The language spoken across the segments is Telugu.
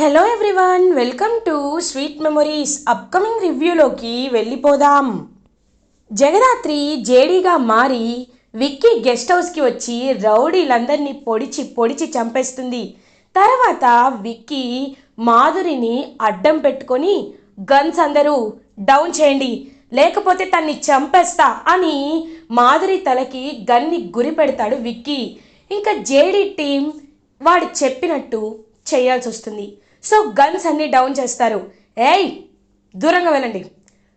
Hello everyone welcome to sweet memories upcoming రివ్యూలోకి వెళ్ళిపోదాం. జగదాత్రి జేడీగా మారి విక్కీ గెస్ట్ హౌస్కి వచ్చి రౌడీలందరినీ పొడిచి పొడిచి చంపేస్తుంది. తర్వాత విక్కీ మాధురిని అడ్డం పెట్టుకొని గన్స్ అందరూ డౌన్ చేయండి. లేకపోతే తన్ని చంపేస్తా అని మాధురి తలకి గన్ని గురి పెడతాడు విక్కీ. ఇంకా జేడీ టీం వాడు చెప్పినట్టు చేయాల్సి వస్తుంది సో గన్స్ అన్ని డౌన్ చేస్తారు. ఏయ్ దూరంగా వెళ్ళండి.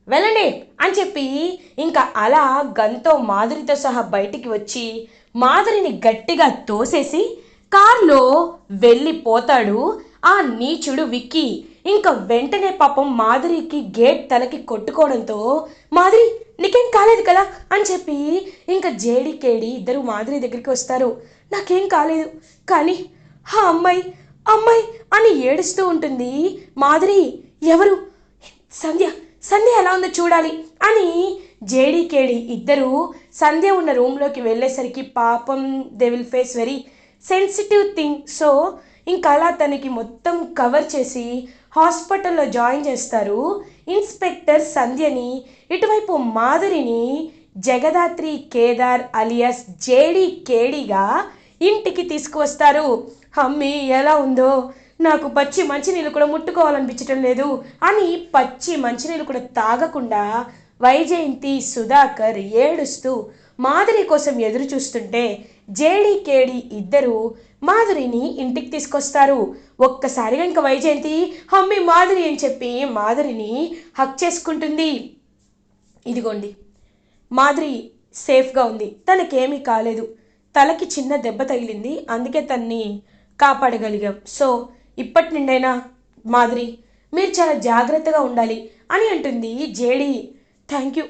వెళ్ళండి అని చెప్పి ఇంకా అలా గన్తో మాధురితో సహా బయటికి వచ్చి మాధురిని గట్టిగా తోసేసి కార్లో వెళ్ళిపోతాడు ఆ నీచుడు విక్కీ. ఇంకా వెంటనే పాపం మాధురికి గేట్ తలకి కొట్టుకోవడంతో మాధురి నీకేం కాలేదు కదా? అని చెప్పి ఇంకా జేడి కేడి ఇద్దరు మాధురి దగ్గరికి వస్తారు. నాకేం కాలేదు. కానీ ఆ అమ్మాయి అమ్మాయి అని ఏడుస్తూ ఉంటుంది. మాధురి ఎవరు? సంధ్య సంధ్య ఎలా ఉందో చూడాలి అని జేడీకేడి ఇద్దరు సంధ్య ఉన్న రూమ్లోకి వెళ్ళేసరికి పాపం they will face very sensitive thing so ఇంకా అలా తనకి మొత్తం కవర్ చేసి హాస్పిటల్లో జాయిన్ చేస్తారు. ఇన్స్పెక్టర్ సంధ్యని ఇటువైపు మాధురిని Jagadhatri Kedar alias J D కేడీగా ఇంటికి తీసుకువస్తారు. అమ్మి ఎలా ఉందో? నాకు పచ్చి మంచినీళ్ళు కూడా ముట్టుకోవాలనిపించటం లేదు. అని పచ్చి మంచినీళ్ళు కూడా తాగకుండా వైజయంతి సుధాకర్ ఏడుస్తూ మాధురి కోసం ఎదురు చూస్తుంటే జేడి కేడి ఇద్దరు మాధురిని ఇంటికి తీసుకొస్తారు. ఒక్కసారిగా ఇంకా వైజయంతి హమ్మి మాధురి అని చెప్పి మాధురిని హక్ చేసుకుంటుంది. ఇదిగోండి మాధురి సేఫ్గా ఉంది. తనకేమీ కాలేదు. తలకి చిన్న దెబ్బ తగిలింది. అందుకే తన్ని కాపాడగలిగాం. సో ఇప్పటి నుండైనా మాదిరి మీరు చాలా జాగ్రత్తగా ఉండాలి అని అంటుంది J D. Thank you.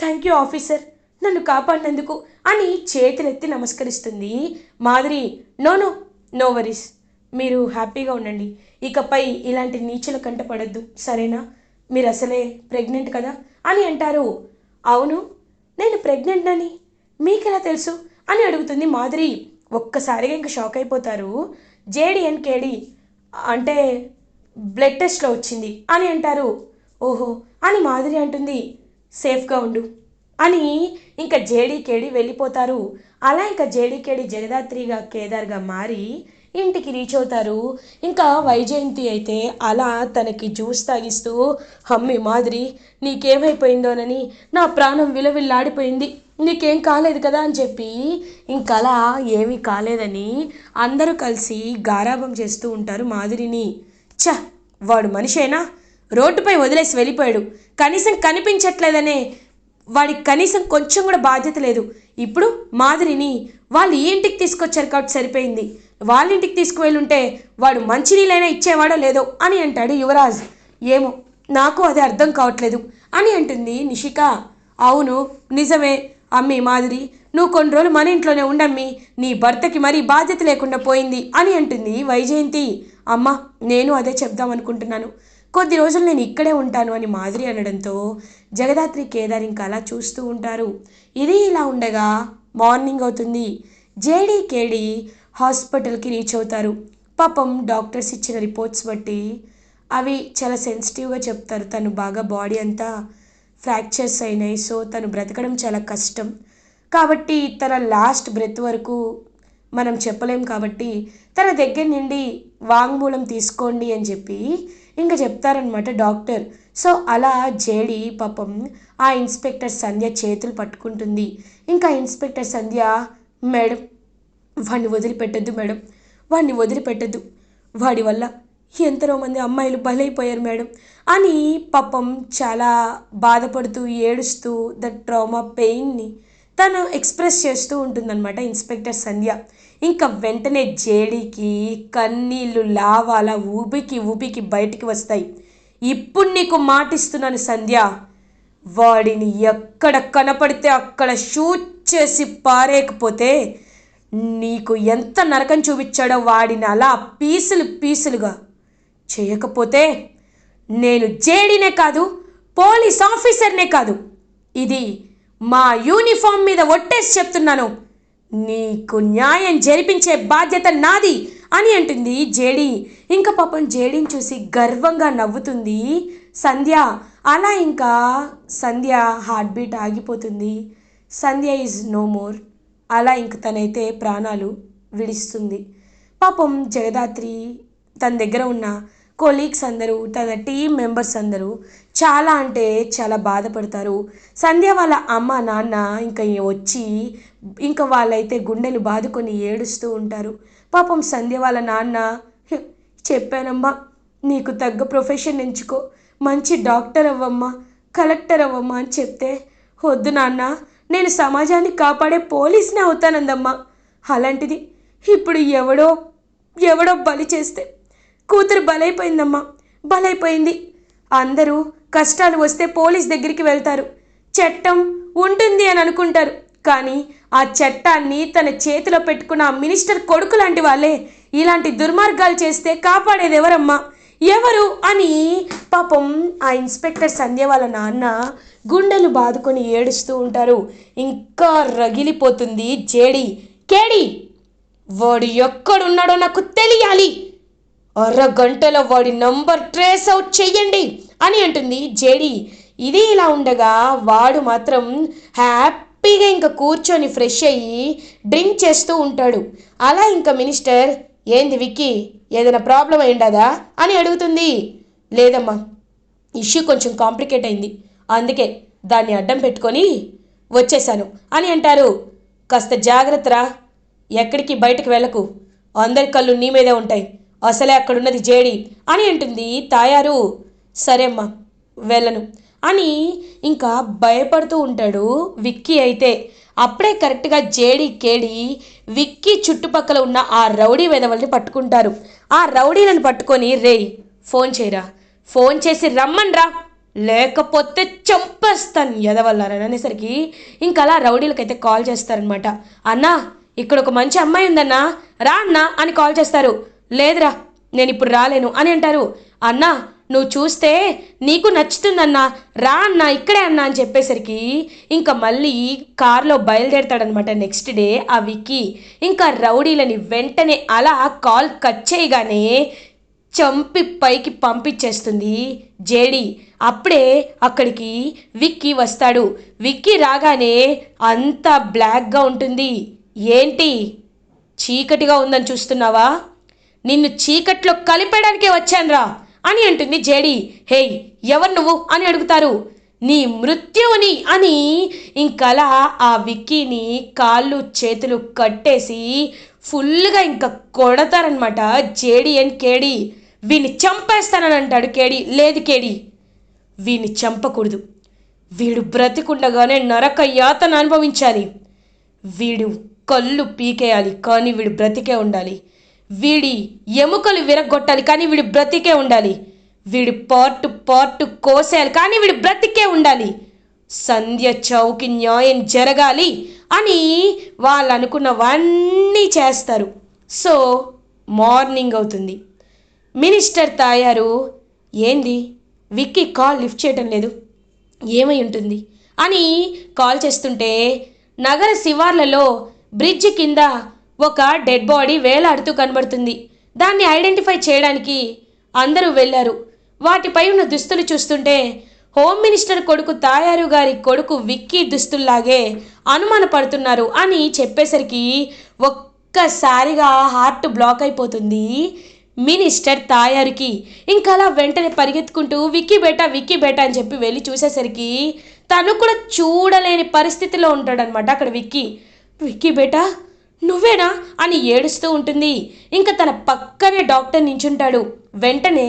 Thank you officer. నన్ను కాపాడినందుకు అని చేతులెత్తి నమస్కరిస్తుంది మాదిరి నో నో నో వరీస్. మీరు హ్యాపీగా ఉండండి. ఇకపై ఇలాంటి నీచుల కంట పడద్దు. సరేనా? మీరు అసలే ప్రెగ్నెంట్ కదా? అని అంటారు. అవును. నేను ప్రెగ్నెంట్ అని మీకెలా తెలుసు? అని అడుగుతుంది మాధురి. ఒక్కసారిగా ఇంకా షాక్ అయిపోతారు. జేడి అండ్ కేడి అంటే బ్లడ్ టెస్ట్లో వచ్చింది అని అంటారు. ఓహో అని మాధురి అంటుంది. సేఫ్గా ఉండు అని ఇంకా జేడీ కేడి వెళ్ళిపోతారు. అలా ఇంకా జేడీ కేడి జగదాత్రిగా కేదార్గా మారి ఇంటికి రీచ్ అవుతారు. ఇంకా వైజయంతి అయితే అలా తనకి జ్యూస్ తాగిస్తూ హమ్మి మాదిరి నీకేమైపోయిందోనని నా ప్రాణం విలవిల్లాడిపోయింది. నీకేం కాలేదు కదా అని చెప్పి ఇంకలా అలా ఏమీ కాలేదని అందరూ కలిసి గారాభం చేస్తూ ఉంటారు మాధురిని చ వాడు మనిషేనా? రోడ్డుపై వదిలేసి వెళ్ళిపోయాడు. కనీసం కనిపించట్లేదనే వాడికి కనీసం కొంచెం కూడా బాధ్యత లేదు. ఇప్పుడు మాధురిని వాళ్ళు ఈ ఇంటికి తీసుకొచ్చారు కాబట్టి సరిపోయింది. వాళ్ళ ఇంటికి తీసుకువెళ్ళుంటే వాడు మంచినీళ్ళైనా ఇచ్చేవాడో లేదో అని అంటాడు యువరాజ్. ఏమో నాకు అది అర్థం కావట్లేదు అని అంటుంది నిషిక. అవును నిజమే అమ్మి మాదిరి. నువ్వు కొన్ని రోజులు మన ఇంట్లోనే ఉండమ్మి నీ భర్తకి మరీ బాధ్యత లేకుండా పోయింది అని అంటుంది వైజయంతి. అమ్మ నేను అదే చెప్దాం అనుకుంటున్నాను. కొద్ది రోజులు నేను ఇక్కడే ఉంటాను అని మాధురి అనడంతో జగదాత్రి కేదార్ ఇంకా అలా చూస్తూ ఉంటారు. ఇది ఇలా ఉండగా మార్నింగ్ అవుతుంది. జేడీ కేడీ హాస్పిటల్కి రీచ్ అవుతారు. పాపం డాక్టర్స్ ఇచ్చిన రిపోర్ట్స్ బట్టి అవి చాలా సెన్సిటివ్గా చెప్తారు. తను బాగా బాడీ అంతా ఫ్రాక్చర్స్ అయినాయి. సో తను బ్రతకడం చాలా కష్టం. కాబట్టి తన లాస్ట్ బ్రెత్ వరకు మనం చెప్పలేం కాబట్టి తన దగ్గర నుండి వాంగ్మూలం తీసుకోండి అని చెప్పి ఇంకా చెప్తారనమాట డాక్టర్. సో అలా జేడి పాపం ఆ ఇన్స్పెక్టర్ సంధ్య చేతులు పట్టుకుంటుంది. ఇంకా ఇన్స్పెక్టర్ సంధ్య మేడం వాడిని వదిలిపెట్టద్దు మేడం. వాడిని వదిలిపెట్టద్దు. వాడి వల్ల ఎంతలో మంది అమ్మాయిలు బలైపోయారు మేడం. అని పాపం చాలా బాధపడుతూ ఏడుస్తూ ద ట్రామా పెయిన్ని తను ఎక్స్ప్రెస్ చేస్తూ ఉంటుందన్నమాట ఇన్స్పెక్టర్ సంధ్య. ఇంకా వెంటనే జేడీకి కన్నీళ్ళు లావాల ఊపికి ఊపికి బయటికి వస్తాయి. ఇప్పుడు నీకు మాటిస్తున్నాను సంధ్య. వాడిని ఎక్కడ కనపడితే అక్కడ షూట్ చేసి పారేయకపోతే నీకు ఎంత నరకం చూపించాడో వాడిని అలా పీసులు పీసులుగా చేయకపోతే నేను జేడీనే కాదు పోలీస్ ఆఫీసర్నే కాదు. ఇది మా యూనిఫామ్ మీద ఒట్టేసి చెప్తున్నాను. నీకు న్యాయం జరిపించే బాధ్యత నాది అని అంటుంది జేడి. ఇంకా పాపం జేడీని చూసి గర్వంగా నవ్వుతుంది సంధ్య. అలా ఇంకా సంధ్య హార్ట్ బీట్ ఆగిపోతుంది. సంధ్య ఈజ్ నో మోర్ అలా ఇంక తనైతే ప్రాణాలు విడిస్తుంది. పాపం జగదాత్రి తన దగ్గర ఉన్న కొలీగ్స్ అందరూ తన టీం మెంబర్స్ అందరూ చాలా అంటే చాలా బాధపడతారు. సంధ్య వాళ్ళ అమ్మ నాన్న ఇంకా వచ్చి ఇంకా వాళ్ళైతే గుండెలు బాదుకొని ఏడుస్తూ ఉంటారు. పాపం సంధ్య వాళ్ళ నాన్న చెప్పానమ్మా నీకు తగ్గ ప్రొఫెషన్ ఎంచుకో. మంచి డాక్టర్ అవ్వమ్మా కలెక్టర్ అవ్వమ్మా అని చెప్తే వద్దు నాన్న నేను సమాజాన్ని కాపాడే పోలీస్ని అవుతానందమ్మా. అలాంటిది ఇప్పుడు ఎవడో ఎవడో బలి చేస్తే కూతురు బలైపోయిందమ్మా. బలైపోయింది. అందరూ కష్టాలు వస్తే పోలీస్ దగ్గరికి వెళ్తారు. చట్టం ఉంటుంది అని అనుకుంటారు. కానీ ఆ చట్టాన్ని తన చేతిలో పెట్టుకున్న మినిస్టర్ కొడుకు లాంటి వాళ్ళే ఇలాంటి దుర్మార్గాలు చేస్తే కాపాడేది ఎవరమ్మా? ఎవరు అని పాపం ఆ ఇన్స్పెక్టర్ సంధ్య వాళ్ళ నాన్న గుండెలు బాదుకొని ఏడుస్తూ ఉంటారు. ఇంకా రగిలిపోతుంది జేడి. కేడి వాడు ఎక్కడున్నాడో నాకు తెలియాలి. అరగంటలో వాడి నంబర్ ట్రేస్ అవుట్ చెయ్యండి అని అంటుంది జేడి. ఇది ఇలా ఉండగా వాడు మాత్రం హ్యాపీగా ఇంకా కూర్చొని ఫ్రెష్ అయ్యి డ్రింక్ చేస్తూ ఉంటాడు. అలా ఇంకా మినిస్టర్ ఏంది విక్కీ? ఏదైనా ప్రాబ్లం అయిండదా అని అడుగుతుంది. లేదమ్మా ఇష్యూ కొంచెం కాంప్లికేట్ అయింది. అందుకే దాన్ని అడ్డం పెట్టుకొని వచ్చేసాను అని అంటారు. కాస్త జాగ్రత్తరా ఎక్కడికి బయటకు వెళ్ళకు. అందరి కళ్ళు నీ మీదే ఉంటాయి. అసలే అక్కడున్నది జేడి అని అంటుంది తాయారు. సరే అమ్మా వెళ్ళను అని ఇంకా భయపడుతూ ఉంటాడు విక్కీ అయితే. అప్పుడే కరెక్ట్గా జేడి కేడి విక్కీ చుట్టుపక్కల ఉన్న ఆ రౌడీ వెధవల్ని పట్టుకుంటారు. ఆ రౌడీలను పట్టుకొని రేయ్ ఫోన్ చేయరా. ఫోన్ చేసి రమ్మన్రా. లేకపోతే చంపేస్తాను ఎదవల్లారని అనేసరికి ఇంకా అలా రౌడీలకైతే కాల్ చేస్తారనమాట అన్నా ఇక్కడ ఒక మంచి అమ్మాయి ఉందన్నా రా అన్నా అని కాల్ చేస్తారు. లేదురా నేను ఇప్పుడు రాలేను అని అంటారు. అన్నా నువ్వు చూస్తే నీకు నచ్చుతుందన్నా రా అన్నా ఇక్కడే అన్నా అని చెప్పేసరికి ఇంకా మళ్ళీ కార్లో బయలుదేరతాడనమాట నెక్స్ట్ డే ఆ విక్కీ. ఇంకా రౌడీలని వెంటనే అలా కాల్ కట్ చేయగానే చంపి పైకి పంపించేస్తుంది జేడి. అప్పుడే అక్కడికి విక్కీ వస్తాడు. విక్కీ రాగానే అంత బ్లాక్గా ఉంటుంది. ఏంటి? చీకటిగా ఉందని చూస్తున్నావా? నిన్ను చీకట్లో కలిపేయడానికే వచ్చానురా. అని అంటుంది జేడి. హేయ్ ఎవరు నువ్వు అని అడుగుతారు. నీ మృత్యువుని అని ఇంకలా ఆ విక్కీని కాళ్ళు చేతులు కట్టేసి ఫుల్గా ఇంకా కొడతారనమాట జేడి అండ్ కేడి. వీని చంపేస్తానని అంటాడు కేడి. లేదు కేడి వీని చంపకూడదు. వీడు బ్రతికుండగానే నరక యాతన అనుభవించాలి. వీడు కళ్ళు పీకేయాలి కానీ వీడు బ్రతికే ఉండాలి. వీడి ఎముకలు విరగొట్టాలి కానీ వీడు బ్రతికే ఉండాలి. వీడి పార్టు పార్టు కోసేయాలి కానీ వీడు బ్రతికే ఉండాలి. సంధ్య చౌకి న్యాయం జరగాలి అని వాళ్ళు అనుకున్నవన్నీ చేస్తారు. సో మార్నింగ్ అవుతుంది. మినిస్టర్ తాయారు ఏంది? విక్కీ కాల్ లిఫ్ట్ చేయటం లేదు. ఏమై ఉంటుంది? అని కాల్ చేస్తుంటే నగర శివార్లలో బ్రిడ్జ్ కింద ఒక డెడ్ బాడీ వేలాడుతూ కనబడుతుంది. దాన్ని ఐడెంటిఫై చేయడానికి అందరూ వెళ్ళారు. వాటిపై ఉన్న దుస్తులు చూస్తుంటే హోమ్ మినిస్టర్ కొడుకు తాయారు గారి కొడుకు విక్కీ దుస్తుల్లాగే అనుమానపడుతున్నారు అని చెప్పేసరికి ఒక్కసారిగా హార్ట్ బ్లాక్ అయిపోతుంది. మినిస్టర్ తాయారుకి ఇంకా అలా వెంటనే పరిగెత్తుకుంటూ విక్కీ బేటా విక్కీ బేటా అని చెప్పి వెళ్ళి చూసేసరికి తను కూడా చూడలేని పరిస్థితిలో ఉంటాడనమాట అక్కడ విక్కీ విక్కీ బేటా నువ్వేనా అని ఏడుస్తూ ఉంటుంది. ఇంకా తన పక్కనే డాక్టర్ నించుంటాడు. వెంటనే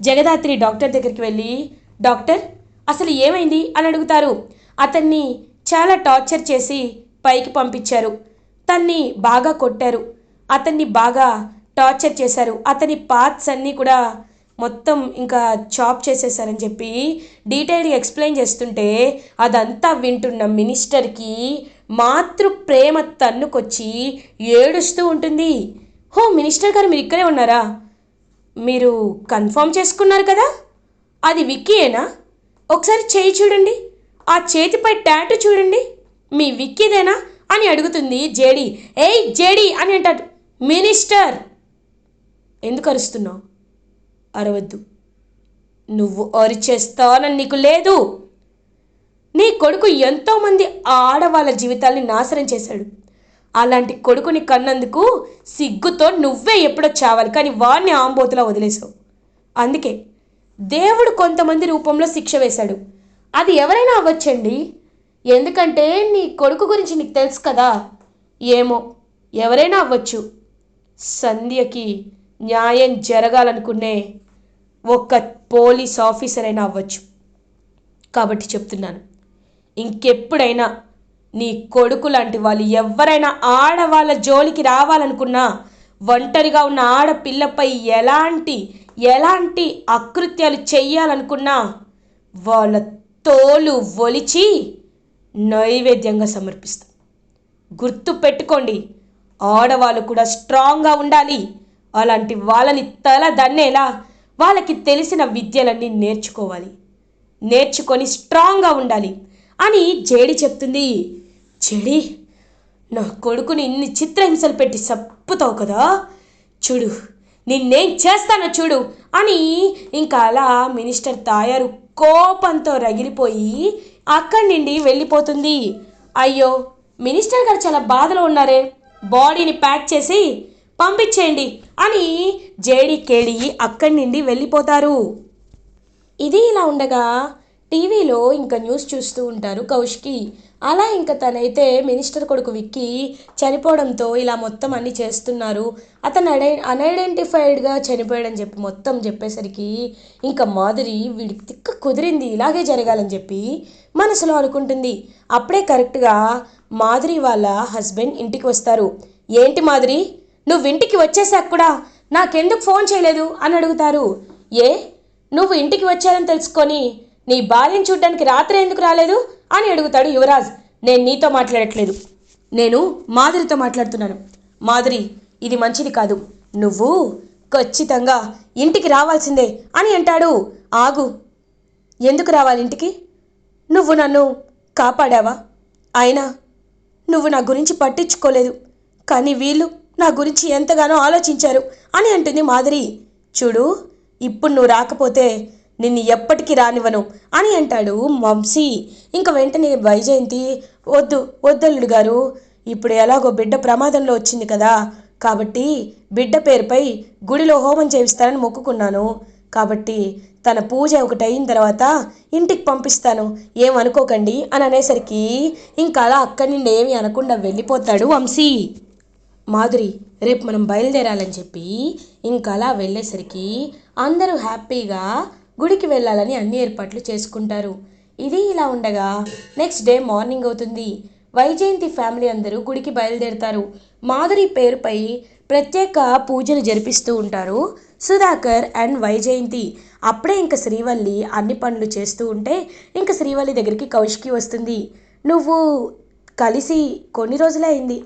జగదాత్రి డాక్టర్ దగ్గరికి వెళ్ళి డాక్టర్ అసలు ఏమైంది? అని అడుగుతారు. అతన్ని చాలా టార్చర్ చేసి పైకి పంపించారు. తన్ని బాగా కొట్టారు. అతన్ని బాగా టార్చర్ చేశారు. అతని పార్ట్స్ అన్నీ కూడా మొత్తం ఇంకా చాప్ చేసేసారని చెప్పి డీటెయిల్గా ఎక్స్ప్లెయిన్ చేస్తుంటే అదంతా వింటున్న మినిస్టర్కి మాతృ ప్రేమ తన్నుకొచ్చి ఏడుస్తూ ఉంటుంది. హో మినిస్టర్ గారు మీరు ఇక్కడే ఉన్నారా? మీరు కన్ఫర్మ్ చేసుకున్నారు కదా? అది విక్కీయేనా? ఒకసారి చేయి చూడండి. ఆ చేతిపై టాటూ చూడండి. మీ విక్కీదేనా అని అడుగుతుంది జేడీ. ఏయ్ జేడీ అని అంటాడు. మినిస్టర్! ఎందుకు అరుస్తున్నావు? అరవద్దు. నువ్వు అరిచేస్తానని నీకు లేదు. నీ కొడుకు ఎంతోమంది ఆడవాళ్ళ జీవితాల్ని నాశనం చేశాడు. అలాంటి కొడుకుని కన్నందుకు సిగ్గుతో నువ్వే ఎప్పుడో చావాలి కానీ వాడిని ఆంబోతులా వదిలేసావు అందుకే దేవుడు కొంతమంది రూపంలో శిక్ష వేశాడు. అది ఎవరైనా అవ్వచ్చండి? ఎందుకంటే నీ కొడుకు గురించి నీకు తెలుసు కదా. ఏమో ఎవరైనా అవ్వచ్చు. సంధ్యకి న్యాయం జరగాలనుకునే ఒక్క పోలీస్ ఆఫీసర్ అయినా అవ్వచ్చు. కాబట్టి చెప్తున్నాను. ఇంకెప్పుడైనా నీ కొడుకు లాంటి వాళ్ళు ఎవరైనా ఆడవాళ్ళ జోలికి రావాలనుకున్నా ఒంటరిగా ఉన్న ఆడపిల్లపై ఎలాంటి ఎలాంటి అకృత్యాలు చెయ్యాలనుకున్నా వాళ్ళ తోలు ఒలిచి నైవేద్యంగా సమర్పిస్తాం. గుర్తు పెట్టుకోండి ఆడవాళ్ళు కూడా స్ట్రాంగ్గా ఉండాలి. అలాంటి వాళ్ళని తల దన్నేలా వాళ్ళకి తెలిసిన విద్యలన్నీ నేర్చుకోవాలి. నేర్చుకొని స్ట్రాంగ్గా ఉండాలి. అని జేడి చెప్తుంది. చెడి నా కొడుకుని ఇన్ని చిత్రహింసలు పెట్టి సప్పుతావు కదా? చూడు నిన్నేం చేస్తానో చూడు అని ఇంకా అలా మినిస్టర్ తాయారు కోపంతో రగిలిపోయి అక్కడి నుండి వెళ్ళిపోతుంది. అయ్యో మినిస్టర్ గారు చాలా బాధలో ఉన్నారే. బాడీని ప్యాక్ చేసి పంపించేయండి అని జేడి కేడి అక్కడి నుండి వెళ్ళిపోతారు. ఇది ఇలా ఉండగా టీవీలో ఇంకా న్యూస్ చూస్తూ ఉంటారు కౌశికి. అలా ఇంకా తనైతే మినిస్టర్ కొడుకు విక్కి చనిపోవడంతో ఇలా మొత్తం అన్ని చేస్తున్నారు. అతను అడై అన్ఐడెంటిఫైడ్గా చనిపోయాడని చెప్పి మొత్తం చెప్పేసరికి ఇంకా మాధురి వీడికి తిక్క కుదిరింది ఇలాగే జరగాలని చెప్పి మనసులో అనుకుంటుంది. అప్పుడే కరెక్ట్గా మాధురి వాళ్ళ హస్బెండ్ ఇంటికి వస్తారు. ఏంటి మాధురి? నువ్వు ఇంటికి వచ్చేసాక కూడా నాకెందుకు ఫోన్ చేయలేదు? అని అడుగుతారు. ఏ? నువ్వు ఇంటికి వచ్చారని తెలుసుకొని నీ భార్యను చూడ్డానికి రాత్రి ఎందుకు రాలేదు? అని అడుగుతాడు యువరాజ్. నేను నీతో మాట్లాడట్లేదు. నేను మాధురితో మాట్లాడుతున్నాను. మాధురి ఇది మంచిది కాదు. నువ్వు ఖచ్చితంగా ఇంటికి రావాల్సిందే అని అంటాడు. ఆగు. ఎందుకు రావాలి ఇంటికి? నువ్వు నన్ను కాపాడావా? అయినా నువ్వు నా గురించి పట్టించుకోలేదు. కానీ వీళ్ళు నా గురించి ఎంతగానో ఆలోచించారు అని అంటుంది మాధురి. చూడు ఇప్పుడు నువ్వు రాకపోతే నిన్ను ఎప్పటికీ రానివ్వను అని అంటాడు వంశీ. ఇంకా వెంటనే వైజయంతి వద్దు వద్దల్లుడు గారు ఇప్పుడు ఎలాగో బిడ్డ ప్రమాదంలో వచ్చింది కదా కాబట్టి బిడ్డ పేరుపై గుడిలో హోమం చేయిస్తానని మొక్కుకున్నాను. కాబట్టి తన పూజ ఒకటి అయిన తర్వాత ఇంటికి పంపిస్తాను. ఏమనుకోకండి అని అనేసరికి ఇంకా అలా అక్కడి నుండి ఏమి అనకుండా వెళ్ళిపోతాడు వంశీ. మాధురి రేపు మనం బయలుదేరాలని చెప్పి ఇంకా అలా వెళ్ళేసరికి అందరూ హ్యాపీగా గుడికి వెళ్ళాలని అన్ని ఏర్పాట్లు చేసుకుంటారు. ఇది ఇలా ఉండగా నెక్స్ట్ డే మార్నింగ్ అవుతుంది. వైజయంతి ఫ్యామిలీ అందరూ గుడికి బయలుదేరుతారు. మాధురి పేరుపై ప్రత్యేక పూజలు జరిపిస్తూ ఉంటారు సుధాకర్ అండ్ వైజయంతి. అప్పుడే ఇంకా శ్రీవల్లి అన్ని పనులు చేస్తూ ఉంటే ఇంకా శ్రీవల్లి దగ్గరికి కౌశికి వస్తుంది. నువ్వు కలిసి కొన్ని రోజులే అయింది.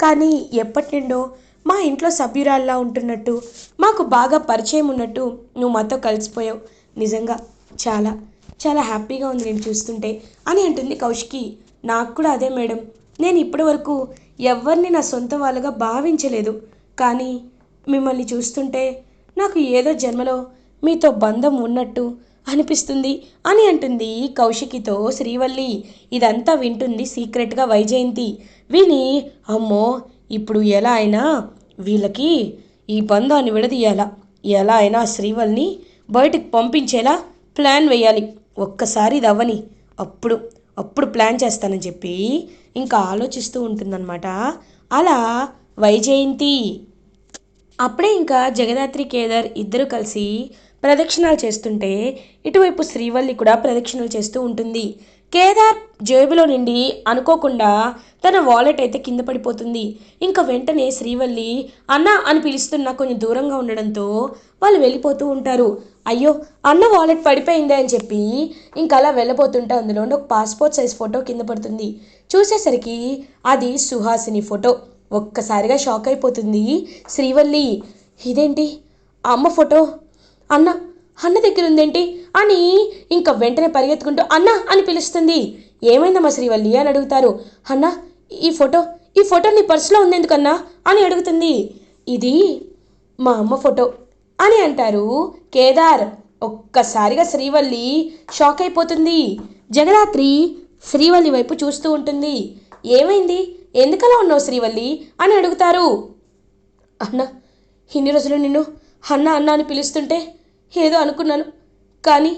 కానీ ఎప్పటి నుండో మా ఇంట్లో సభ్యురాల్లా ఉంటున్నట్టు మాకు బాగా పరిచయం ఉన్నట్టు నువ్వు మాతో కలిసిపోయావు. నిజంగా చాలా చాలా హ్యాపీగా ఉంది నేను చూస్తుంటే. అని అంటుంది కౌశికి. నాకు కూడా అదే మేడం. నేను ఇప్పటి వరకు ఎవరిని నా సొంత వాళ్ళుగా భావించలేదు. కానీ మిమ్మల్ని చూస్తుంటే నాకు ఏదో జన్మలో మీతో బంధం ఉన్నట్టు అనిపిస్తుంది అని అంటుంది కౌశికితో శ్రీవల్లి. ఇదంతా వింటుంది సీక్రెట్గా వైజయంతి. విని అమ్మో ఇప్పుడు ఎలా అయినా వీళ్ళకి ఈ బంధాన్ని విడదీయాల? ఎలా అయినా శ్రీవల్ని బయటకు పంపించేలా ప్లాన్ వేయాలి. ఒక్కసారి ఇది అవ్వని అప్పుడు అప్పుడు ప్లాన్ చేస్తానని చెప్పి ఇంకా ఆలోచిస్తూ ఉంటుందన్నమాట. అలా వైజయంతి అప్పుడే ఇంకా జగదాత్రి కేదార్ ఇద్దరు కలిసి ప్రదక్షిణాలు చేస్తుంటే ఇటువైపు శ్రీవల్లి కూడా ప్రదక్షిణలు చేస్తూ ఉంటుంది. కేదార్ జేబులో నుండి అనుకోకుండా తన వాలెట్ అయితే కింద పడిపోతుంది. ఇంకా వెంటనే శ్రీవల్లి అన్న అని పిలుస్తున్న కొంచెం దూరంగా ఉండడంతో వాళ్ళు వెళ్ళిపోతూ ఉంటారు. అయ్యో అన్న వాలెట్ పడిపోయిందే అని చెప్పి ఇంకా అలా వెళ్ళబోతుంటే అందులో ఒక పాస్పోర్ట్ సైజ్ ఫోటో కింద పడుతుంది. చూసేసరికి అది సుహాసిని ఫోటో ఒక్కసారిగా షాక్ అయిపోతుంది శ్రీవల్లి. ఇదేంటి? అమ్మ ఫోటో అన్న అన్న దగ్గర ఉందేంటి అని ఇంకా వెంటనే పరిగెత్తుకుంటూ అన్న! అని పిలుస్తుంది. ఏమైందమ్మా శ్రీవల్లి? అని అడుగుతారు. అన్న ఈ ఫోటో ఈ ఫోటో నీ పర్సులో ఉంది ఎందుకన్నా అని అడుగుతుంది. ఇది మా అమ్మ ఫోటో అని అంటారు కేదార్. ఒక్కసారిగా శ్రీవల్లి షాక్ అయిపోతుంది. జగదాత్రి శ్రీవల్లి వైపు చూస్తూ ఉంటుంది. ఏమైంది? ఎందుకలా ఉన్నావు శ్రీవల్లి? అని అడుగుతారు. అన్న ఇన్ని రోజులు నిన్ను అన్న అన్న అని పిలుస్తుంటే ఏదో అనుకున్నాను. కానీ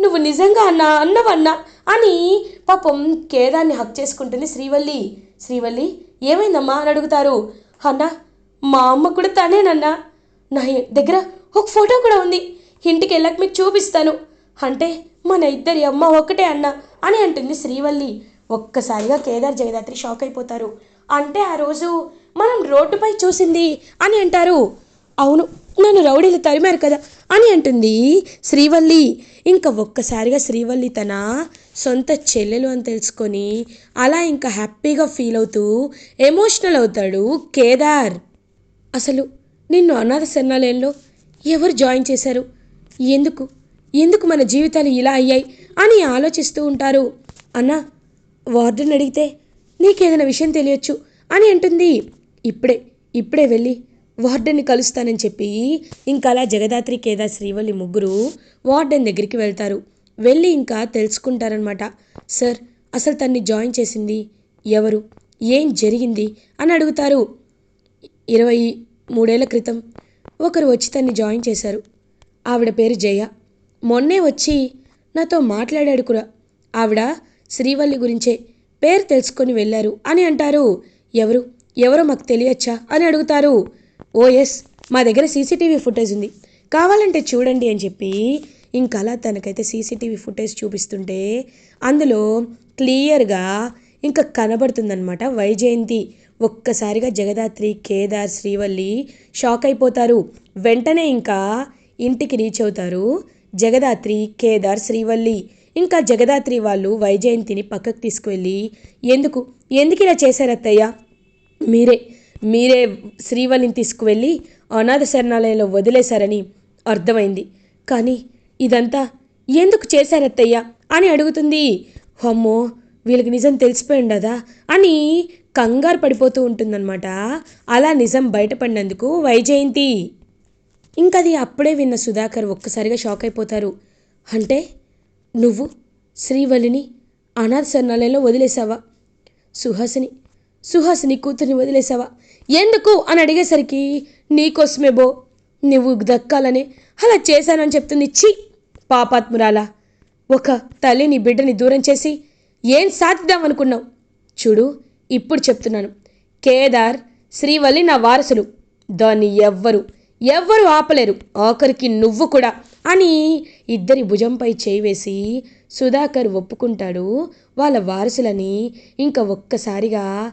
నువ్వు నిజంగా అన్నా అన్నవన్నా అని పాపం కేదాన్ని హక్ చేసుకుంటుంది శ్రీవల్లి. శ్రీవల్లి ఏమైందమ్మా అని అడుగుతారు. అన్నా మా అమ్మ కూడా తనేనన్నా. నా దగ్గర ఒక ఫోటో కూడా ఉంది. ఇంటికి వెళ్ళక మీకు చూపిస్తాను. అంటే మన ఇద్దరి అమ్మ ఒకటే అన్న అని అంటుంది శ్రీవల్లి. ఒక్కసారిగా కేదార్ జగదాత్రి షాక్ అయిపోతారు. అంటే ఆ రోజు మనం రోడ్డుపై చూసింది అని అంటారు. అవును నన్ను రౌడీలు తరిమారు కదా అని అంటుంది శ్రీవల్లి. ఇంకా ఒక్కసారిగా శ్రీవల్లి తన సొంత చెల్లెలు అని తెలుసుకొని అలా ఇంకా హ్యాపీగా ఫీల్ అవుతూ ఎమోషనల్ అవుతాడు కేదార్. అసలు నిన్ను అనాథ శరణాలయంలో ఎవరు జాయిన్ చేశారు? ఎందుకు? ఎందుకు మన జీవితాలు ఇలా అయ్యాయి? అని ఆలోచిస్తూ ఉంటారు. అన్నా వార్డెన్ అడిగితే నీకేదైనా విషయం తెలియచ్చు అని అంటుంది. ఇప్పుడే ఇప్పుడే వెళ్ళి వార్డెన్ని కలుస్తానని చెప్పి ఇంకా అలా జగదాత్రి కేదా శ్రీవల్లి ముగ్గురు వార్డెన్ దగ్గరికి వెళ్తారు. వెళ్ళి ఇంకా తెలుసుకుంటారనమాట సార్ అసలు తన్ని జాయిన్ చేసింది ఎవరు? ఏం జరిగింది? అని అడుగుతారు. ఇరవై మూడేళ్ళ క్రితం ఒకరు వచ్చి తన్ని జాయిన్ చేశారు. ఆవిడ పేరు జయ. మొన్నే వచ్చి నాతో మాట్లాడాడు కూడా. ఆవిడ శ్రీవల్లి గురించే పేరు తెలుసుకొని వెళ్ళారు అని అంటారు. ఎవరు? ఎవరో మాకు తెలియచ్చా? అని అడుగుతారు. ఓ ఎస్ మా దగ్గర సీసీటీవీ ఫుటేజ్ ఉంది. కావాలంటే చూడండి అని చెప్పి ఇంకలా అలా తనకైతే సీసీటీవీ ఫుటేజ్ చూపిస్తుంటే అందులో క్లియర్గా ఇంకా కనబడుతుందన్నమాట వైజయంతి. ఒక్కసారిగా జగదాత్రి కేదార్ శ్రీవల్లి షాక్ అయిపోతారు. వెంటనే ఇంకా ఇంటికి రీచ్ అవుతారు జగదాత్రి కేదార్ శ్రీవల్లి. ఇంకా జగదాత్రి వాళ్ళు వైజయంతిని పక్కకు తీసుకువెళ్ళి ఎందుకు? ఎందుకు ఇలా చేశారు అత్తయ్య మీరే మీరే శ్రీవల్లిని తీసుకువెళ్ళి అనాథ శరణాలయంలో వదిలేశారని అర్థమైంది. కానీ ఇదంతా ఎందుకు చేశారత్తయ్య అని అడుగుతుంది. అమ్మో వీళ్ళకి నిజం తెలిసిపోయిండదా అని కంగారు పడిపోతూ ఉంటుందన్నమాట. అలా నిజం బయటపడినందుకు వైజయంతి. ఇంకది అప్పుడే విన్న సుధాకర్ ఒక్కసారిగా షాక్ అయిపోతారు. అంటే నువ్వు శ్రీవల్లిని అనాథ శరణాలయంలో వదిలేసావా సుహాసిని సుహాసిని కూతుర్ని వదిలేసావా ఎందుకు అని అడిగేసరికి నీకోసమే బో నువ్వు దక్కాలని. అలా చేశానని చెప్తుంది చి పాపాత్మురాల. ఒక తల్లి నీ బిడ్డని దూరం చేసి ఏం సాధిద్దామనుకున్నావు? చూడు ఇప్పుడు చెప్తున్నాను. కేదార్ శ్రీవల్లి నా వారసులు. దాన్ని ఎవ్వరు ఎవ్వరు ఆపలేరు. ఆఖరికి నువ్వు కూడా అని ఇద్దరి భుజంపై చేయివేసి సుధాకర్ ఒప్పుకుంటాడు. వాళ్ళ వారసులని ఇంకా ఒక్కసారిగా